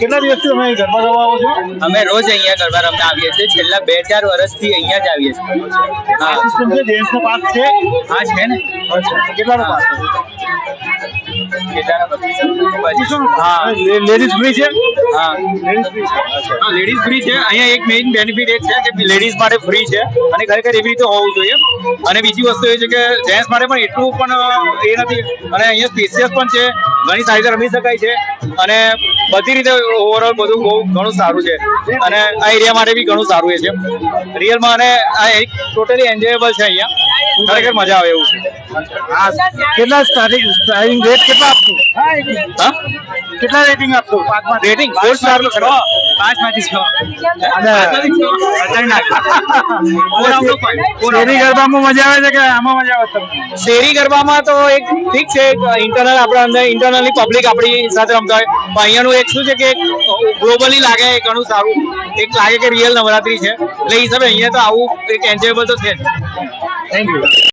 કેટલા દિવસથી તમે ગરબા રમવા આવો છો? અમે રોજ અહીંયા ગરબા રમવા આવીએ છીએ. છેલ્લા બે ચાર વર્ષથી અહીંયા જ આવીએ છીએ. હા. જેન્ટ્સ નો પાસ છે? હા છે ને. કેટલાનો પાસ લેડીઝ ફ્રી છે? હા. લેડીઝ ફ્રી છે? હા. લેડીઝ ફ્રી છે. અહીંયા એક મેઇન બેનિફિટ એ છે કે લેડીઝ માટે ફ્રી છે અને ખરેખર એવી રીતે હોવું જોઈએ. અને બીજી વસ્તુ એ છે કે જેન્ટ્સ માટે પણ એટલું પણ એ નથી. અને અહીંયા સ્પેસિયસ પણ છે. ઘણી સાઈઝ રમી શકાય છે. અને બધી રીતે ઓવરઓલ બધું બહુ ઘણું સારું છે. અને આ એરિયા માટે બી ઘણું સારું એ છે. રિયલમાં અને આ એક ટોટલી એન્જોયેબલ છે અહીંયા. ખરેખર મજા આવે એવું છે. કેટલા સ્ટાર્ટિંગ સ્ટાર્ટિંગ રેટ કેટલા આપશો? હા? કેટલા રેટિંગ આપશો? રેટિંગ ફોર સ્ટાર પાંચમાંથી છ શેરી ગરબામાં મજા આવે છે કે આમાં મજા આવે શેરી ગરબામાં તો એક ઠીક છે ઇન્ટરનલ આપણા અંદર ઇન્ટરનલી પબ્લિક આપણી સાથે રમતા હોય. પણ અહીંયાનું એક શું છે કે ગ્લોબલી લાગે એ ઘણું સારું. એક લાગે કે રિયલ નવરાત્રી છે. એટલે એ હિસાબે અહીંયા તો આવું એક એન્જોયેબલ તો છે જ. Thank you